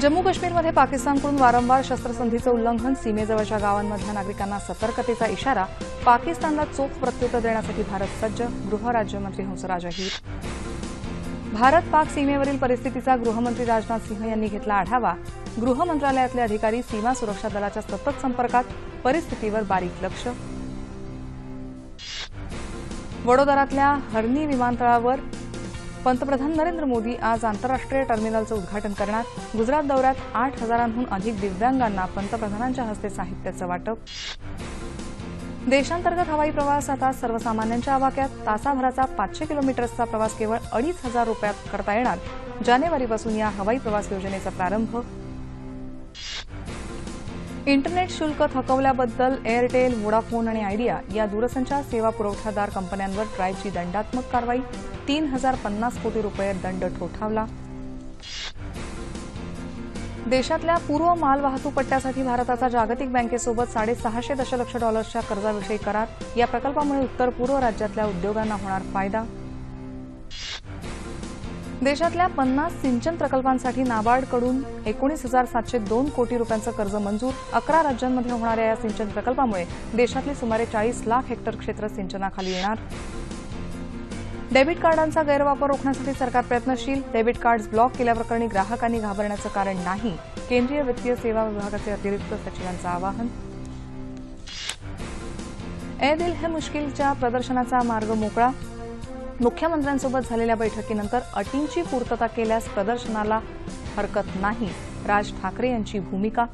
जम्मू काश्मीरमध्ये पाकिस्तानकडून वारंवार शस्त्रसंधीचं उल्लंघन सीमेजवळच्या गावांमधल्या नागरिकांना सतर्कतेचा इशारा पाकिस्तानला चोख प्रत्युत्तर देण्यासाठी भारत सज्ज गृहराज्यमंत्री हंसराज अहिर. भारत पाक सीमेवरील परिस्थितीचा गृहमंत्री राजनाथ सिंह यांनी घेतला आढावा. गृह मंत्रालयातले अधिकारी सीमा सुरक्षा दलाच्या सतत संपर्कात परिस्थितीवर बारीक लक्ष. वडोदरातल्या हर्नी विमानतळावर पंतप्रधान नरेंद्र मोदी आज आंतरराष्ट्रीय टर्मिनलचं उद्घाटन करणार. गुजरात दौऱ्यात आठ हजारांहून अधिक दिव्यांगांना पंतप्रधानांच्या हस्ते साहित्याचं वाटप. देशांतर्गत हवाई प्रवास आता सर्वसामान्यांच्या आवाक्यात. तासाभराचा पाचशे किलोमीटर्सचा प्रवास केवळ अडीच हजार रुपयात करता येणार. जानेवारीपासून या हवाई प्रवास योजनेचा प्रारंभ. इंटरनेट शुल्क थकवल्याबद्दल एअरटेल वोडाफोन आणि आयडिया या दूरसंचार सेवा पुरवठादार कंपन्यांवर ट्रायची दंडात्मक कारवाई. तीन हजार पन्नास कोटी रुपये दंड ठोठावला. देशातल्या पूर्व माल वाहतूक पट्ट्यासाठी भारताचा जागतिक बँकेसोबत साडेसहाशे दशलक्ष डॉलर्सच्या कर्जाविषयी करार. या प्रकल्पामुळे उत्तर पूर्व राज्यातल्या उद्योगांना होणार फायदा. देशातल्या पन्नास सिंचन प्रकल्पांसाठी नाबार्डकडून एकोणीस हजार सातशे दोन कोटी रुपयांचं कर्ज मंजूर. अकरा राज्यांमध्ये होणाऱ्या या सिंचन प्रकल्पामुळे देशातले सुमारे चाळीस लाख हेक्टर क्षेत्र सिंचनाखाली येणार. डेबिट कार्डांचा गैरवापर रोखण्यासाठी सरकार प्रयत्नशील डेबिट कार्ड्स ब्लॉक केल्याप्रकरणी ग्राहकांनी घाबरण्याचं कारण नाही. केंद्रीय वित्तीय सेवा विभागाचे अतिरिक्त सचिवांचं आवाहन. ए दिल है मुश्किलच्या प्रदर्शनाचा मार्ग मोकळा. मुख्यमंत्र्यांसोबत झालेल्या बैठकीनंतर अटींची पूर्तता केल्यास प्रदर्शनाला हरकत नाही. राज ठाकरे यांची भूमिका.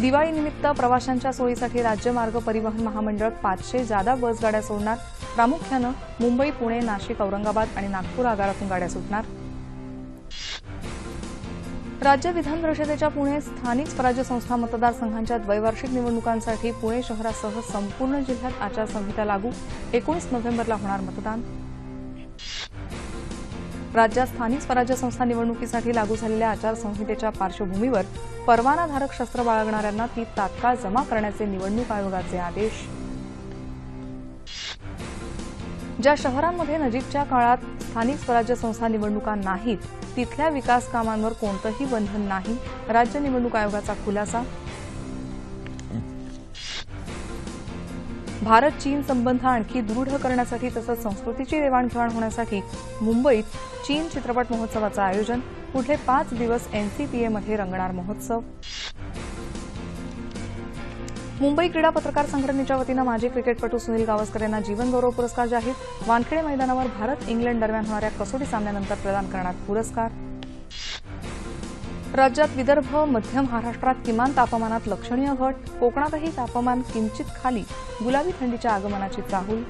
दिवाळीनिमित्त प्रवाशांच्या सोयीसाठी राज्य मार्ग परिवहन महामंडळ पाचशे जादा बसगाड्या सोडणार. प्रामुख्यानं मुंबई पुणे नाशिक औरंगाबाद आणि नागपूर आगारातून गाड्या सुटणार. राज्य विधान परिषदेच्या पुणे स्थानिक स्वराज्य संस्था मतदारसंघांच्या द्वैवार्षिक निवडणुकांसाठी पुणे शहरासह संपूर्ण जिल्ह्यात आचारसंहिता लागू. एकोणीस नोव्हेंबरला होणार मतदान. राज्यात स्थानिक स्वराज्य संस्था निवडणुकीसाठी लागू झालेल्या आचारसंहितेच्या पार्श्वभूमीवर परवानाधारक शस्त्र बाळगणाऱ्यांना ती तात्काळ जमा करण्याचे निवडणूक आयोगाचे आदेश. ज्या शहरांमध्ये नजीकच्या काळात स्थानिक स्वराज्य संस्था निवडणुका नाहीत तिथल्या विकास कामांवर कोणतंही बंधन नाही. राज्य निवडणूक आयोगाचा खुलासा. भारत चीन संबंध आणखी दृढ करण्यासाठी तसंच संस्कृतीची देवाणघेवाण होण्यासाठी मुंबईत चीन चित्रपट महोत्सवाचं आयोजन. पुढले पाच दिवस एनसीपीएमध्ये रंगणार महोत्सव. मुंबई क्रीडा पत्रकार संघटनेच्या वतीनं माजी क्रिकेटपटू सुनील गावस्कर यांना जीवनगौरव पुरस्कार जाहीर. वानखेडे मैदानावर भारत इंग्लंड दरम्यान होणाऱ्या कसोटी सामन्यानंतर प्रदान करण्यात पुरस्कार. राज्यात विदर्भ मध्य महाराष्ट्रात किमान तापमानात लक्षणीय घट कोकणातही तापमान किंचित खाली गुलाबी थंडीच्या आगमनाची चाहूल